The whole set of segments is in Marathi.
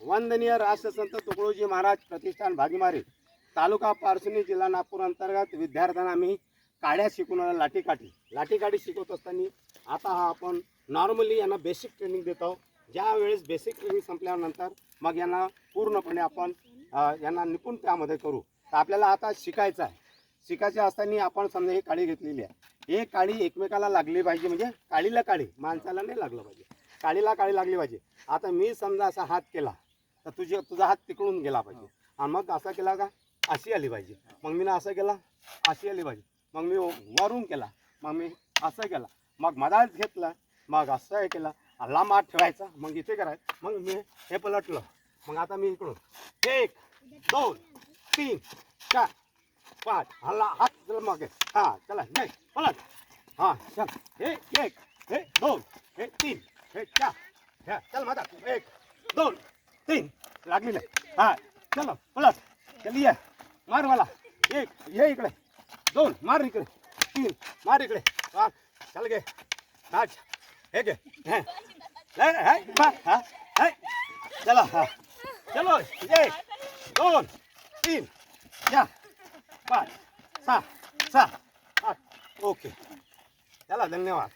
वंदनीय राष्ट्रसंत तुकडोजी महाराज प्रतिष्ठान भागीमारी तालुका पारसनी जिल्हा नागपूर अंतर्गत विद्यार्थ्यांना आम्ही काड्या शिकून लाठीकाठी लाठीकाठी शिकवत असताना आता हा आपण नॉर्मली यांना बेसिक ट्रेनिंग देतो ज्या वेळेस बेसिक ट्रेनिंग संपल्यानंतर मग यांना पूर्णपणे आपण यांना निपुण त्यामध्ये करू. तर आपल्याला आता शिकायचं आहे. शिकायचं असताना आपण समजा ही काळी घेतलेली आहे. हे काळी एकमेकाला लागली पाहिजे म्हणजे काळीला काळी माणसाला नाही लागलं पाहिजे. काळीला काळी लागली पाहिजे. आता मी समजा असा हात केला तर तुझे तुझा हात तिकडून गेला पाहिजे. आणि मग असा केला का? अशी आली पाहिजे. मग मी ना असं केला अशी आली पाहिजे. मग मी वरून केला. मग मी असं केला. मग मधात घेतला. मग असं हे केलं. लांब हात ठेवायचा. मग इथे करायचं. मग मी हे पलटलं. मग आता मी इकडून. एक दोन तीन चार पाच. हल्ला हात चला मग. हा चला. नाही पलट. हा चल. हे एक हे दोन हे तीन हे चार. ह्या चल माझा एक दोन तीन. लागली नाही हा, चलो पलट चल ये मार मला एक ये इकडे दोन, मार इकडे तीन, मार इकडे हा चल गे नाच हे हे. चला, हा। चलो, एक, दोन, तीन, चार, पाच सहा सहा आठ, ओके। चला, धन्यवाद।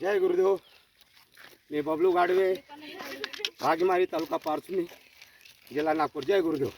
जय गुरुदेव। मी बबलू गाडवे भागीमारी तालुका पारसुनी जिल्हा नागपूर जय गुरुदेव